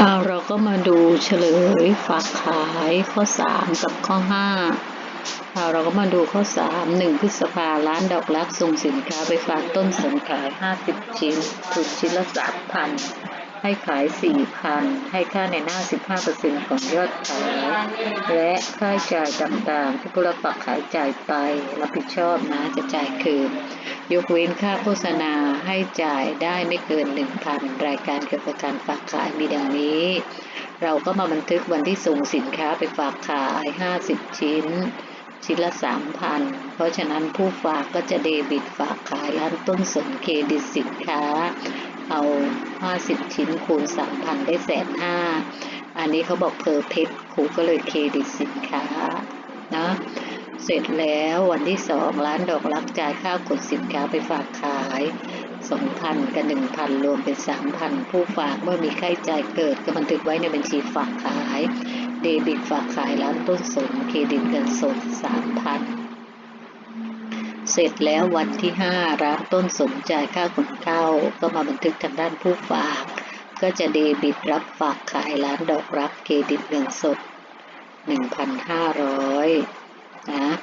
อ่าเราก็มาดูเฉลยฝากขายข้อสามกับข้อห้าอ่าเราก็มาดูข้อสามหนึ่งพฤษภาร้านดอกรักส่งสินค้าไปฝากต้นสังขายห้าสิบชิ้นถูกชิ้นละสามพัน ให้ขายสี่พันให้ค่าในหน้าสิบห้าเปอร์เซ็นของยอดขาย และค่าจ่ายต่างๆ ที่ผู้รับฝากขายจ่ายไป รับผิดชอบนะจะจ่ายคืน ยกเว้นค่าโฆษณาให้จ่ายได้ไม่เกิน 1,000 รายการเกี่ยวกับการฝากขายมีดังนี้ เราก็มาบันทึกวันที่ส่งสินค้าไปฝากขาย 50 ชิ้นชิ้นละ 3,000 เพราะฉะนั้นผู้ฝากก็จะเดบิตฝากขายร้านต้นสนเครดิตสินค้า เอา50ชิ้นคูณ3,000ได้แสนห้าอันนี้เขาบอกเพอร์เพชครูก็เลยเครดิตสินค้านะเสร็จแล้ววันที่สองร้านดอกรักจ่ายค่ากดสินค้าไปฝากขายสองพันกับหนึ่งพันรวมเป็นสามพันผู้ฝากเมื่อมีค่าใช้จ่ายเกิดก็บันทึกไว้ในบัญชีฝากขาย เดบิตฝากขายร้านต้นสนเครดิตเงินสดสามพัน เสร็จแล้ววันที่ห้าร้านต้นสนจ่ายค่าขนเข้า ก็มาบันทึกทางด้านผู้ฝาก ก็จะเดบิตรับฝากขายร้านดอกรักเครดิตเงินสดหนึ่งพันห้าร้อยนะ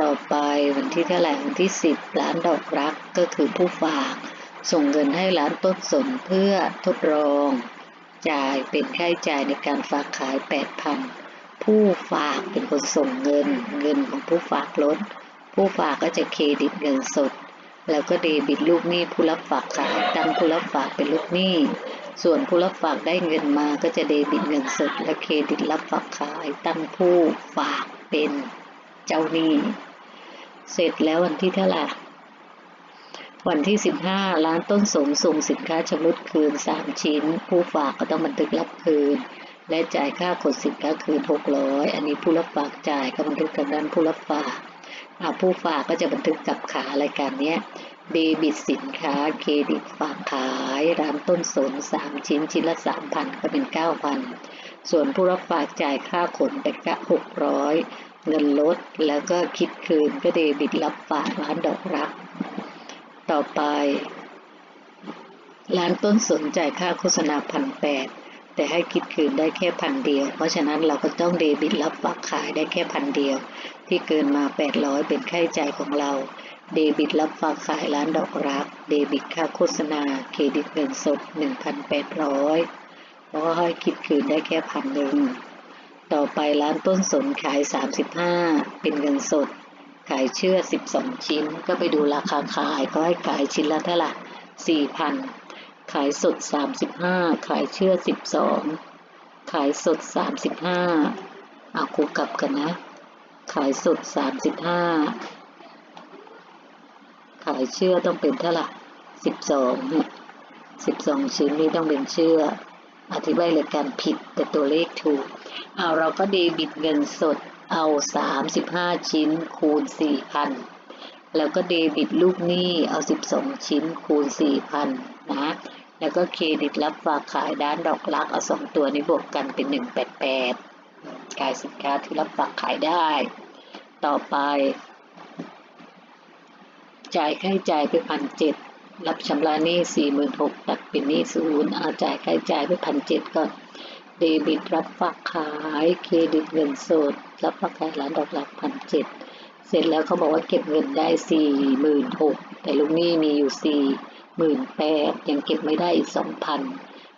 ต่อไปวันที่เท่าไหร่วันที่สิบร้านดอกรักก็คือผู้ฝาก ส่งเงินให้ร้านต้นสนเพื่อทดลอง จ่ายเป็นค่าใช้จ่ายในการฝากขายแปดพันผู้ฝากเป็นคนส่งเงิน เงินของผู้ฝากลด ผู้ฝากก็จะเครดิตเงินสด แล้วก็เดบิตลูกหนี้ผู้รับฝากขายตั้งผู้รับฝากเป็นลูกหนี้ ส่วนผู้รับฝากได้เงินมาก็จะเดบิตเงินสด และเครดิตรับฝากขายตั้งผู้ฝากเป็นเจ้าหนี้เสร็จแล้ววันที่เท่าไหร่วันที่ 15 ร้านต้นสมส่งสินค้าชำรุดคืน 3 ชิ้น ผู้ฝากก็ต้องบันทึกรับคืน และจ่ายค่าขนสินค้าคืน 600 อันนี้ผู้รับฝากจ่ายก็บันทึกทางด้านผู้รับฝาก ผู้ฝากก็จะบันทึกกับขารายการนี้เดบิตสินค้าเครดิตฝากขายร้านต้นสน3ชิ้นชิ้นละ3,000ก็เป็น9,000ส่วนผู้รับฝากจ่ายค่าขนไปก็600เงินลดแล้วก็คิดคืนก็เดบิตรับฝากร้านดอกรัก ต่อไป ร้านต้นสนจ่ายค่าโฆษณาพันแปด แต่ให้คิดคืนได้แค่พันเดียว เพราะฉะนั้นเราก็ต้องเดบิตรับฝากขายได้แค่พันเดียว ที่เกินมา 800 เป็นค่าใช้จ่ายของเรา เดบิตรับฝากขายร้านดอกรัก เดบิตค่าโฆษณา เครดิตเงินสด 1,800 แล้วก็ให้คิดคืนได้แค่พันหนึ่ง ต่อไปร้านต้นสนขาย 35 เป็นเงินสด ขายเชื่อ 12 ชิ้น ก็ไปดูราคาขายก็ให้ขายชิ้นละเท่าไหร่4,000 ขายสด 35 ขายเชื่อ 12 ขายสด 35เอาคูกลับกันนะ ขายสด 35 ขายเชื่อต้องเป็นเท่าไหร่12เนี่ย12 ชิ้นนี้ต้องเป็นเชื่อ อธิบายรายการผิดแต่ตัวเลขถูก เอาเราก็เดบิตเงินสดเอา 35 ชิ้นคูณ 4,000 แล้วก็เดบิตลูกหนี้เอา 12 ชิ้นคูณ 4,000 นะ แล้วก็เครดิตรับฝากขายด้านดอกลักเอา2ตัวนี้บวกกันเป็น 188ขายสินค้าที่รับฝากขายได้ ต่อไป จ่ายค่าใช้จ่ายไปพันเจ็ดรับชำระหนี้สี่หมื่นหกตัดเป็นหนี้ศูนย์เอาจ่ายค่าใช้จ่ายไปพันเจ็ดก่อนเดบิตรับฝากขายเครดิตเงินสด รับฝากขายร้านดอกลักพันเจ็ดเสร็จแล้วเขาบอกว่าเก็บเงินได้สี่หมื่นหกแต่ลูกหนี้มีอยู่สี่ หมื่นแปดยังเก็บไม่ได้อีกสองพัน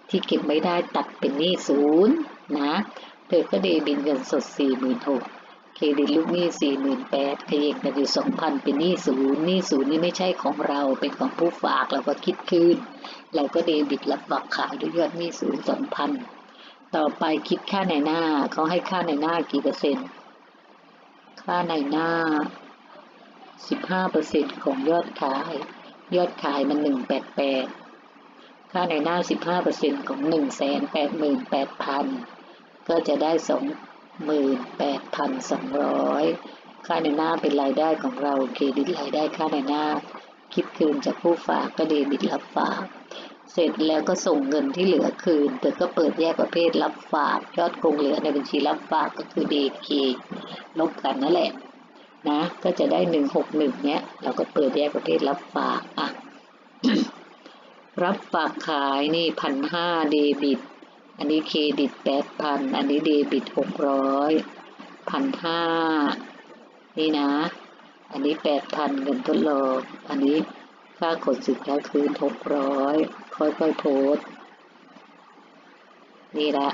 ที่เก็บไม่ได้ตัดเป็นหนี้ศูนย์นะเธอก็เดบิตเงินสดสี่หมื่นหกเครดิตลูกหนี้สี่หมื่นแปดเขยงกันอยู่สองพันเป็นหนี้ศูนย์หนี้ศูนย์นี่ไม่ใช่ของเราเป็นของผู้ฝากเราก็คิดคืนเราก็เดบิตรับฝากขายด้วยยอดหนี้ศูนย์สองพันต่อไปคิดค่าในหน้าเขาให้ค่าในหน้ากี่เปอร์เซ็นต์ค่าในหน้า15เปอร์เซ็นต์ของยอดขาย ยอดขายมัน 188 ค่าในหน้า 15เปอร์เซ็นของ 188,000 ก็จะได้ 28,200 ค่าในหน้าเป็นรายได้ของเราเครดิตรายได้ค่าในหน้า คิดคืนจากผู้ฝากก็เดบิตรับฝาก เสร็จแล้วก็ส่งเงินที่เหลือคืนเธอก็เปิดแยกประเภทรับฝาก ยอดคงเหลือในบัญชีรับฝากก็คือเดเคลบกันนั่นแหละ นะ ก็จะได้หนึ่งหกหนึ่งเนี้ย เราก็เปิดแยกประเภทรับฝากอะรับฝากขายนี่พันห้าเดบิต อันนี้เครดิตแปดพันอันนี้เดบิตหกร้อยพันห้านี่นะ อันนี้แปดพันเงินทดลองอันนี้ค่าขนสินค้าคืนหกร้อยค่อยๆโพสนี่ละ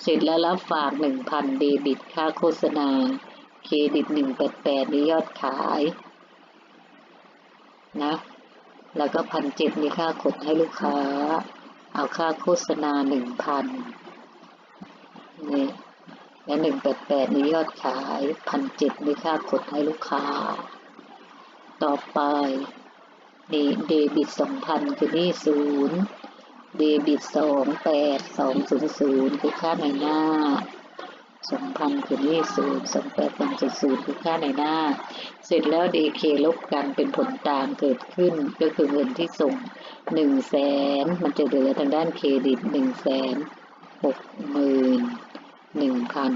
เสร็จแล้วรับฝากหนึ่งพันเดบิตค่าโฆษณา เครดิตหนึ่งแปดแปดนี่ยอดขายนะ แล้วก็พันเจ็ดนี่ค่าขนให้ลูกค้า เอาค่าโฆษณาหนึ่งพันนี่และหนึ่งแปดแปดนี่ยอดขายพันเจ็ดนี่ค่าขนให้ลูกค้า ต่อไปนี่เดบิตสองพันคือนี่ศูนย์เดบิตสองแปดสองศูนย์ศูนย์คือค่าในหน้า สองพันคือหนี่ศูนย์สองแปดสองศูนย์ศูนย์คือค่าในหน้า เสร็จแล้วดีเคลบกันเป็นผลตามเกิดขึ้นก็คือเงินที่ส่งหนึ่งแสนมันจะเหลือทางด้านเครดิตหนึ่งแสนหกหมื่นหนึ่งพัน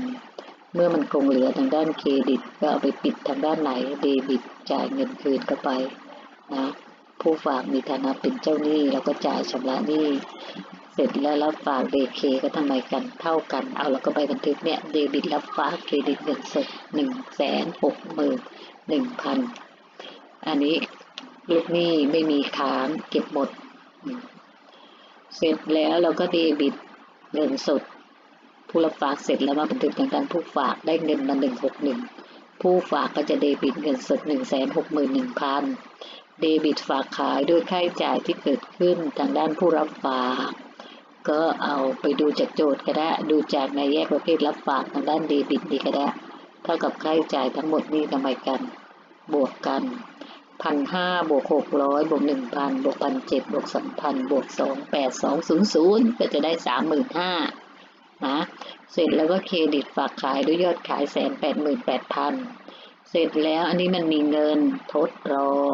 เมื่อมันคงเหลือทางด้านเครดิต ก็เอาไปปิดทางด้านไหนเดบิตจ่ายเงินคืนเข้าไปนะผู้ฝากมีฐานะเป็นเจ้าหนี้แล้วก็จ่ายชำระหนี้ เสร็จแล้วรับฝากเดเคก็ทำไมกันเท่ากัน เอาแล้วก็ไปบันทึกเนี่ยเดบิตรับฝากเครดิตเงินสดหนึ่งแสนหกหมื่นหนึ่งพันอันนี้ลูกหนี้ไม่มีค้างเก็บหมด เสร็จแล้วเราก็เดบิตเงินสด ผู้รับฝากเสร็จแล้วมาบันทึกทางการผู้ฝากได้เงินมาหนึ่งหกหนึ่งผู้ฝากก็จะเดบิตเงินสดหนึ่งแสนหกหมื่นหนึ่งพันเดบิตฝากขายด้วยค่าใช้จ่ายที่เกิดขึ้นทางด้านผู้รับฝาก ก็เอาไปดูจากโจทย์ก็ได้ ดูจากในแยกประเภทรับฝากทางด้านเดบิตนี่ก็ได้ เท่ากับค่าใช้จ่ายทั้งหมดนี่ทำไมกัน บวกกันพันห้าบวกหกร้อยบวกหนึ่งพันบวกพันเจ็ดบวกสองพันบวกสองแปดสองศูนย์ศูนย์ก็จะได้สามหมื่นห้านะเสร็จแล้วก็เครดิตฝากขายด้วยยอดขายแสนแปดหมื่นแปดพันเสร็จแล้วอันนี้มันมีเงินทดลอง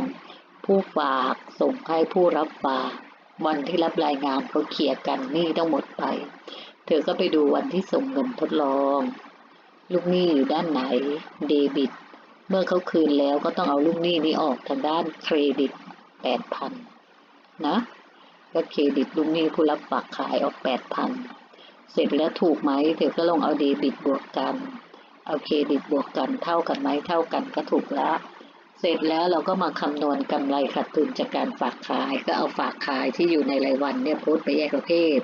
ผู้ฝากส่งให้ผู้รับฝาก วันที่รับรายงานเขาเคลียร์กันหนี่ต้องหมดไป เธอก็ไปดูวันที่ส่งเงินทดลอง ลูกหนี้อยู่ด้านไหน เดบิต เมื่อเขาคืนแล้วก็ต้องเอาลูกหนี้นี้ออกทางด้านเครดิตแปดพันนะก็เครดิตลูกหนี้ผู้รับฝากขายออกแปดพันเสร็จแล้วถูกไหมเธอก็ลองเอาเดบิตบวกกัน เอาเครดิตบวกกันเท่ากันไหมเท่ากันก็ถูกแล้ว เสร็จแล้วเราก็มาคำนวณกำไรขาดทุนจากการฝากขาย ก็เอาฝากขายที่อยู่ในรายวันเนี่ยโพสต์ไปแยกประเภท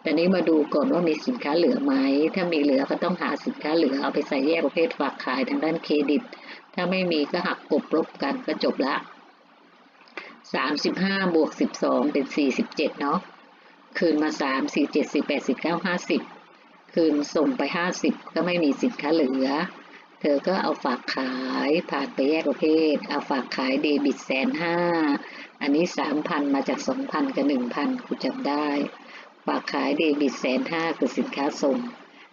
แต่นี้มาดูก่อนว่ามีสินค้าเหลือไหม ถ้ามีเหลือก็ต้องหาสินค้าเหลือเอาไปใส่แยกประเภทฝากขายทางด้านเครดิต ถ้าไม่มีก็หักกบลบกันก็จบละสามสิบห้าบวกสิบสองเป็นสี่สิบเจ็ดเนาะ คืนมาสามสี่เจ็ดสี่แปดสิบเก้าห้าสิบคืนส่งไปห้าสิบก็ไม่มีสินค้าเหลือ เธอก็เอาฝากขายผ่านไปแยกประเภท เอาฝากขายเดบิตแสนห้า อันนี้สามพันมาจากสองพันกับหนึ่งพันกูจำได้ ฝากขายเดบิตแสนห้าคือสินค้าส่ง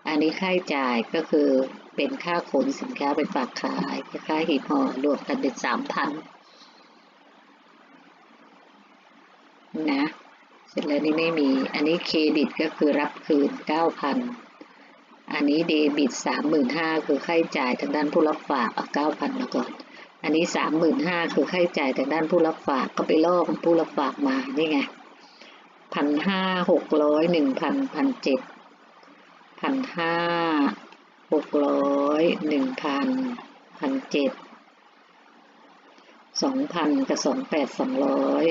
อันนี้ค่าจ่ายก็คือเป็นค่าขนสินค้าไปฝากขายค่าหีบห่อรวมกันเป็นสามพันนะ เสร็จแล้วนี่ไม่มี อันนี้เครดิตก็คือรับคืนเก้าพัน อันนี้เดบิตสามหมื่นห้าคือค่าใช้จ่ายทางด้านผู้รับฝากเอาเก้าพันมาก่อน อันนี้สามหมื่นห้าคือค่าใช้จ่ายทางด้านผู้รับฝากก็ไปลอของผู้รับฝากมานี่ไงพันห้าหกร้อยหนึ่งพันพันเจ็ดพันห้าหกร้อยหนึ่งพันพันเจ็ดสองพันกับสองแปดสองร้อย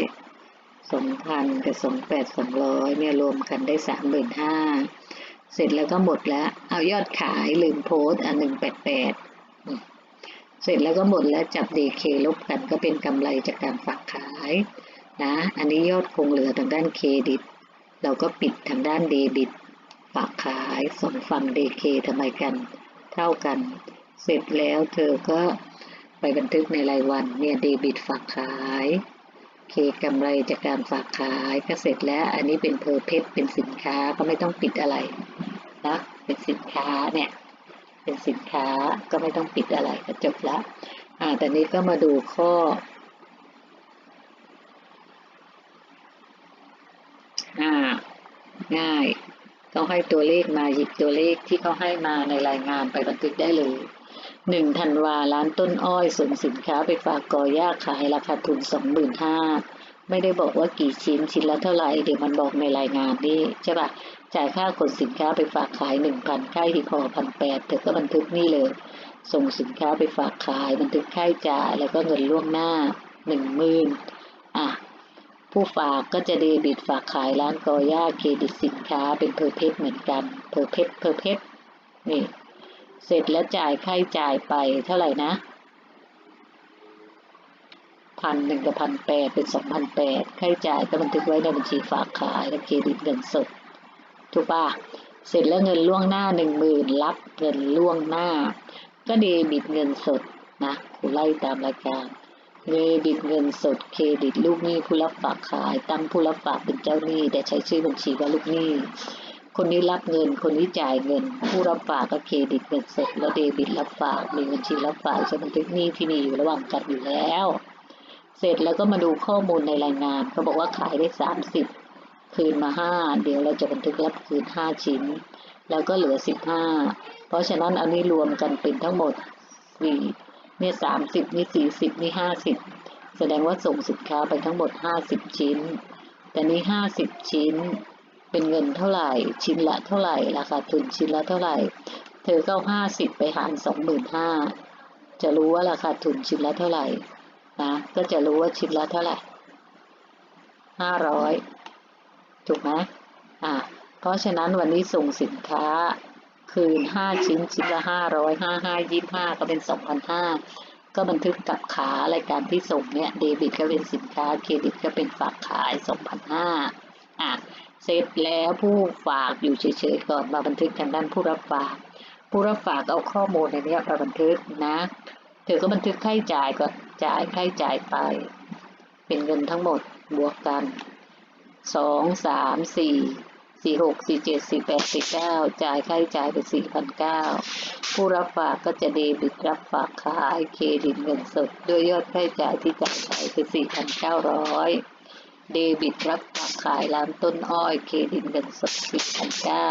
สองพันกับสองแปดสองร้อยเนี่ยรวมกันได้สามหมื่นห้า เสร็จแล้วก็หมดแล้ว เอายอดขายลืมโพสอันหนึ่งแปดแปดเสร็จแล้วก็หมดแล้วจับดีเคลบกันก็เป็นกำไรจากการฝากขายนะ อันนี้ยอดคงเหลือทางด้านเครดิต เราก็ปิดทางด้านเดบิต ฝากขายสองฝั่งเดเคทำไมกัน เท่ากัน เสร็จแล้วเธอก็ไปบันทึกในรายวันเนี่ยเดบิตฝากขาย เคกำไรจากการฝากขายก็เสร็จแล้ว อันนี้เป็นเพอร์เพชเป็นสินค้าก็ไม่ต้องปิดอะไรนะเป็นสินค้าเนี่ย เป็นสินค้าก็ไม่ต้องปิดอะไรก็จบล้วอ่าแต่นี้ก็มาดูข้ออ่าง่าย ต้องให้ตัวเลขมาหยิบตัวเลขที่เขาให้มาในรายงานไปบันทึกได้เลย หนึ่งธันวาร้านต้นอ้อยส่งสินค้าไปฝากกอย่าขายราคาทุนสองหมื่นห้าไม่ได้บอกว่ากี่ชิ้นชิ้นละเท่าไหร่เดี๋ยวมันบอกในรายงานนี่ใช่ปะจ่ายค่าขนสินค้าไปฝากขายหนึ่งพันค่าที่พอพันแปดเธอก็บันทึกนี่เลย ส่งสินค้าไปฝากขายบันทึกค่าใช้จ่ายแล้วก็เงินล่วงหน้าหนึ่งหมื่นอะผู้ฝากก็จะเดบิตฝากขายร้านกอย่าเครดิตสินค้าเป็นเพอร์เพชเหมือนกันเพอร์เพชเพอร์เพชนี่ เสร็จแล้วจ่ายค่าจ่ายไปเท่าไหร่นะพันหนึ่งกับพันแปดเป็นสองพันแปดค่าจ่ายก็บันทึกไว้ในบัญชีฝากขายและเครดิตเงินสด ถูกปะเสร็จแล้วเงินล่วงหน้าหนึ่งหมื่นรับเงินล่วงหน้า ก็เดบิตเงินสดนะกูไล่ตามรายการเดบิตเงินสดเครดิตลูกหนี้ผู้รับฝากขาย ตั้งผู้รับฝากเป็นเจ้าหนี้แต่ใช้ชื่อบัญชีว่าลูกหนี้ คนนี้รับเงิน คนนี้จ่ายเงิน ผู้รับฝากก็เครดิตเงินสดแล้วเดบิตรับฝากมีบัญชีรับฝากจะบันทึกหนี้ที่มีอยู่ระหว่างกันอยู่แล้ว เสร็จแล้วก็มาดูข้อมูลในรายงานเขาบอกว่าขายได้สามสิบคืนมาห้าเดี๋ยวเราจะบันทึกรับคืนห้าชิ้น แล้วก็เหลือสิบห้าเพราะฉะนั้นอันนี้รวมกันเป็นทั้งหมดสี่เนี่ยสามสิบนี่สี่สิบนี่ห้าสิบแสดงว่าส่งสินค้าไปทั้งหมดห้าสิบชิ้น แต่นี้ห้าสิบชิ้น เป็นเงินเท่าไหร่ ชิ้นละเท่าไหร่ ราคาทุนชิ้นละเท่าไหร่ เธอก็ห้าสิบไปหารสองหมื่นห้าจะรู้ว่าราคาทุนชิ้นละเท่าไหร่นะก็จะรู้ว่าชิ้นละเท่าไหร่ห้าร้อยถูกไหมอ่าเพราะฉะนั้นวันนี้ส่งสินค้าคืนห้าชิ้นชิ้นละห้าร้อยห้าห้ายี่ห้าก็เป็นสองพันห้าก็บันทึกกับขารายการที่ส่งเนี่ยเดบิตก็เป็นสินค้าเครดิตก็เป็นฝากขายสองพันห้าอะ เสร็จแล้วผู้ฝากอยู่เฉยๆก่อนมาบันทึกทางด้านผู้รับฝาก ผู้รับฝากเอาข้อมูลในนี้มาบันทึกนะเธอก็บันทึกค่าใช้จ่ายก่อนจ่ายค่าใช้จ่ายไป เป็นเงินทั้งหมดบวกกันสองสามสี่สี่หกสี่เจ็ดสี่แปดสี่เก้าจ่ายค่าใช้จ่ายไปสี่พันเก้าผู้รับฝากก็จะเดบิตรับฝากขายเครดิตเงินสดด้วยยอดค่าใช้จ่ายที่จ่ายไปคือสี่พันเก้าร้อย เดบิตรับฝากขายร้านต้นอ้อยเครดิตเงินสดสี่พันเก้า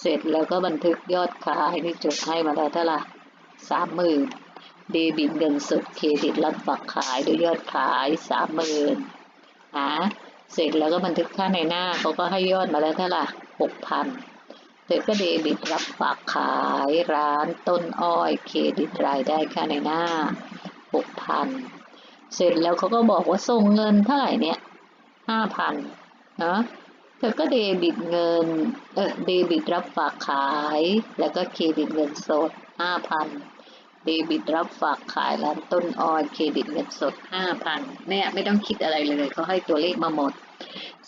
เสร็จแล้วก็บันทึกยอดขายนี่จดให้มาแล้วเท่าไหร่สามหมื่นเดบิตเงินสดเครดิตรับฝากขายด้วยยอดขายสามหมื่นนะเสร็จแล้วก็บันทึกค่าในหน้าเขาก็ให้ยอดมาแล้วเท่าไหร่หกพันเสร็จก็เดบิตรับฝากขายร้านต้นอ้อยเครดิตรายได้ค่าในหน้าหกพันเสร็จแล้วเขาก็บอกว่าส่งเงินเท่าไหร่เนี่ย ห้าพันเนาะเธอก็เดบิตเงิน เออเดบิตรับฝากขาย แล้วก็เครดิตเงินสดห้าพันเดบิตรับฝากขายร้านต้นออยเครดิตเงินสดห้าพันเนี่ยไม่ต้องคิดอะไรเลยเขาให้ตัวเลขมาหมด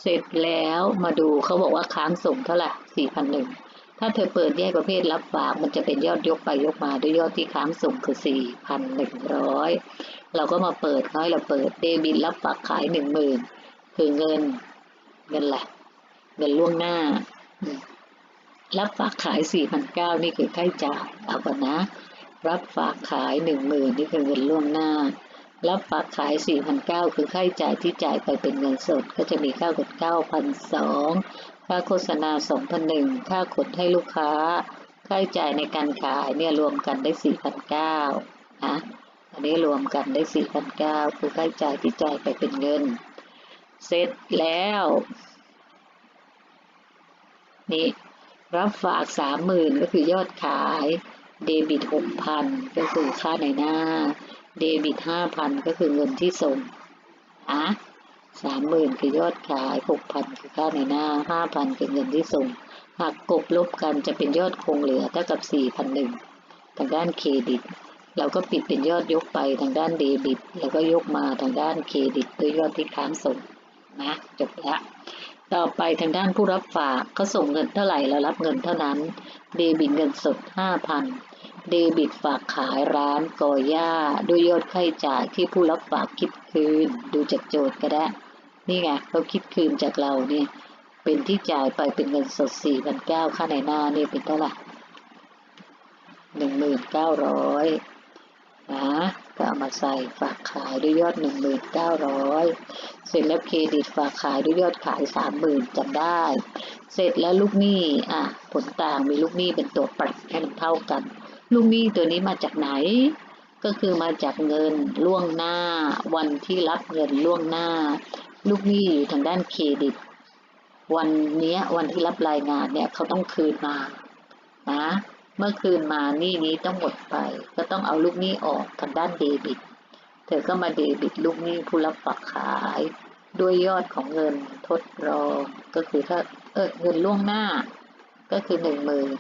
เสร็จแล้วมาดูเขาบอกว่าค้างส่งเท่าไหร่สี่พันหนึ่งถ้าเธอเปิดแยกประเภทรับฝากมันจะเป็นยอดยกไปยกมาด้วยยอดที่ค้างส่งคือสี่พันหนึ่งร้อยเราก็มาเปิดเขาให้เราเปิดเดบิตรับฝากขายหนึ่งหมื่น คือเงิน เงินแหละ เงินล่วงหน้า รับฝากขายสี่พันเก้านี่คือค่าใช้จ่ายเอาก่อนนะ รับฝากขายหนึ่งหมื่นนี่คือเงินล่วงหน้า รับฝากขายสี่พันเก้าคือค่าใช้จ่ายที่จ่ายไปเป็นเงินสด ก็จะมีค่ากดเก้าพันสองค่าโฆษณาสองพันหนึ่งค่าขนให้ลูกค้า ค่าใช้จ่ายในการขายเนี่ยรวมกันได้สี่พันเก้านะอันนี้รวมกันได้สี่พันเก้าคือค่าใช้จ่ายที่จ่ายไปเป็นเงิน เสร็จแล้ว นี่รับฝากสามหมื่นก็คือยอดขาย เดบิตหกพันก็คือค่าในหน้า เดบิตห้าพันก็คือเงินที่ส่งอะสามหมื่นคือยอดขายหกพันคือค่าในหน้าห้าพันคือเงินที่ส่งหากกบลบกันจะเป็นยอดคงเหลือเท่ากับสี่พันหนึ่งทางด้านเครดิต เราก็ปิดเป็นยอดยกไปทางด้านเดบิต แล้วก็ยกมาทางด้านเครดิตด้วยยอดที่ค้างส่ง นะจบละต่อไปทางด้านผู้รับฝากเขาส่งเงินเท่าไหร่เรารับเงินเท่านั้น เดบิตเงินสดห้าพันเดบิตฝากขายร้านกอย่าด้วยยอดค่าใช้จ่ายที่ผู้รับฝากคิดคืน ดูจากโจทย์ก็ได้ นี่ไงเขาคิดคืนจากเราเนี่ยเป็นที่จ่ายไปเป็นเงินสดสี่พันเก้าค่าในหน้านี่เป็นเท่าไหร่หนึ่งหมื่นเก้าร้อยนะ ก็เอามาใส่ฝากขายด้วยยอดหนึ่งหมื่นเก้าร้อยเสร็จแล้วเครดิตฝากขายด้วยยอดขายสามหมื่นจำได้ เสร็จแล้วลูกหนี้อะผลต่างมีลูกหนี้เป็นตัวปรับให้มันเท่ากัน ลูกหนี้ตัวนี้มาจากไหน ก็คือมาจากเงินล่วงหน้า วันที่รับเงินล่วงหน้า ลูกหนี้อยู่ทางด้านเครดิต วันนี้วันที่รับรายงานเนี่ยเขาต้องคืนมานะ เมื่อคืนมาหนี้นี้ต้องหมดไป ก็ต้องเอาลูกหนี้ออกทางด้านเดบิต เธอก็มาเดบิตลูกหนี้ผู้รับฝากขาย ด้วยยอดของเงินทดรองก็คือถ้าเออเงินล่วงหน้า ก็คือหนึ่งหมื่น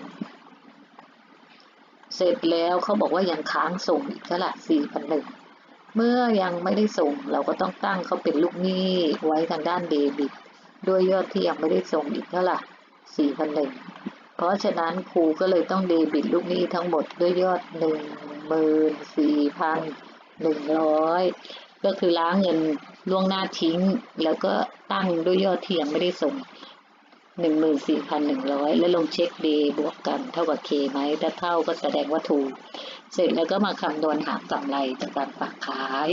เสร็จแล้วเขาบอกว่ายังค้างส่งอีกเท่าไหร่สี่พันหนึ่งเมื่อยังไม่ได้ส่งเราก็ต้องตั้งเขาเป็นลูกหนี้ไว้ทางด้านเดบิต ด้วยยอดที่ยังไม่ได้ส่งอีกเท่าไหร่สี่พันหนึ่ง เพราะฉะนั้นครูก็เลยต้องเดบิตลูกหนี้ทั้งหมดด้วยยอดหนึ่งหมื่นสี่พันหนึ่งร้อยก็คือล้างเงินล่วงหน้าทิ้ง แล้วก็ตั้งด้วยยอดที่ยังไม่ได้ส่งหนึ่งหมื่นสี่พันหนึ่งร้อยแล้วลงเช็คเดบวกกันเท่ากับเคไหมถ้าเท่าก็แสดงว่าถูก เสร็จแล้วก็มาคำนวณหากำไรจากการฝากขาย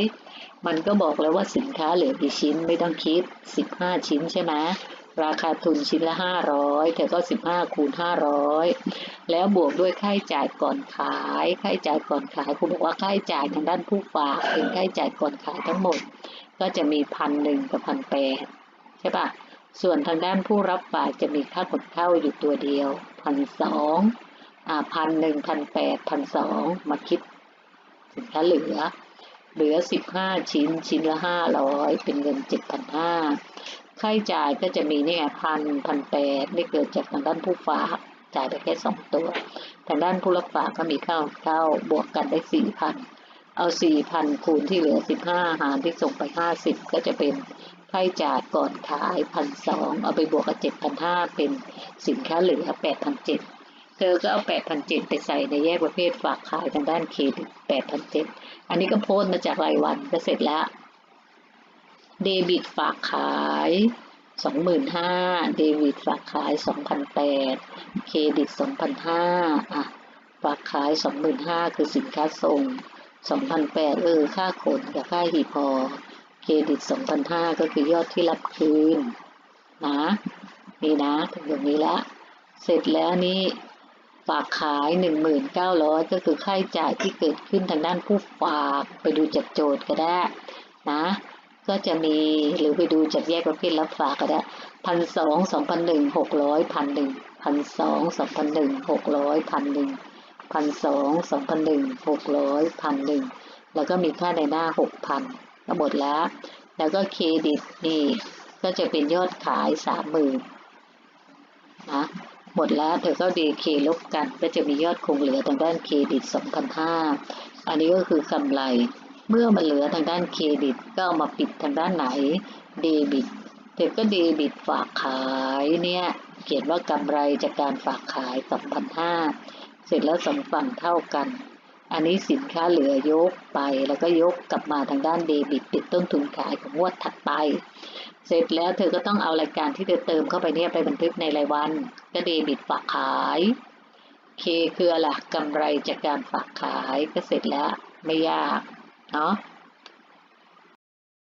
มันก็บอกแล้วว่าสินค้าเหลือกี่ชิ้นไม่ต้องคิด15ชิ้นใช่ไหม ราคาทุนชิ้นละ500แต่ก็15คูณ500แล้วบวกด้วยค่าใช้จ่ายก่อนขาย ค่าใช้จ่ายก่อนขายคุณบอกว่าค่าใช้จ่ายทางด้านผู้ฝากเป็นค่าใช้จ่ายก่อนขายทั้งหมด ก็จะมีพันหนึ่งกับพันแปดใช่ปะส่วนทางด้านผู้รับฝากจะมีค่าขนเข้าอยู่ตัวเดียวพันสองอ่าพันหนึ่งพันแปดพันสองมาคิดสินค้าเหลือ เหลือสิบห้าชิ้นชิ้นละห้าร้อยเป็นเงินเจ็ดพันห้า ค่าใช้จ่ายก็จะมีเนี่ยพันพันแปดไม่เกิดจากทางด้านผู้ฝากจ่ายไปแค่สองตัวทางด้านผู้รับฝากก็มีเข้าเข้าบวกกันได้สี่พันเอาสี่พันคูณที่เหลือสิบห้าหารที่ส่งไปห้าสิบก็จะเป็นค่าใช้จ่ายก่อนขายพันสองเอาไปบวกกับเจ็ดพันห้าเป็นสินค้าเหลือแปดพันเจ็ดเธอก็เอาแปดพันเจ็ดไปใส่ในแยกประเภทฝากขายทางด้านเครดิตแปดพันเจ็ดอันนี้ก็โพสต์มาจากรายวันก็เสร็จแล้ว เดบิตฝากขายสองหมื่นห้าเดบิตฝากขายสองพันแปดเครดิตสองพันห้าอะฝากขายสองหมื่นห้าคือสินค้าส่งสองพันแปดเออ ค่าขนกับค่าหีพอ เครดิตสองพันห้าก็คือยอดที่รับคืน นะนี่นะถึงอย่างนี้แล้วเสร็จแล้วนี่ฝากขาย 1,900 ก็คือค่าใช้จ่ายที่เกิดขึ้นทางด้านผู้ฝากไปดูจากโจทย์ก็ได้นะ ก็จะมีหรือไปดูจากแยกประเภทรับฝากก็ได้พันสองสองพันหนึ่งหกร้อยพันหนึ่งพันสองสองพันหนึ่งหกร้อยพันหนึ่งพันสองสองพันหนึ่งหกร้อยพันหนึ่งแล้วก็มีค่าในหน้าหกพันก็หมดแล้ว แล้วก็เครดิตนี่ ก็จะเป็นยอดขายสามหมื่นนะหมดแล้วเธอก็ดีเคลบกัน ก็จะมียอดคงเหลือทางด้านเครดิต2,500อันนี้ก็คือกำไร เมื่อมันเหลือทางด้านเครดิตก็เอามาปิดทางด้านไหนเดบิตเธอก็เดบิตฝากขายเนี่ยเขียนว่ากำไรจากการฝากขาย2,500เสร็จแล้วสองฝั่งเท่ากัน อันนี้สินค้าเหลือยกไปแล้วก็ยกกลับมาทางด้านเดบิตเป็นต้นทุนขายของงวดถัดไป เสร็จแล้วเธอก็ต้องเอารายการที่เธอเติมเข้าไปเนี่ยไปบันทึกในรายวัน ก็เดบิตฝากขายเคคืออะไรกำไรจากการฝากขายก็เสร็จแล้วไม่ยาก เนาะ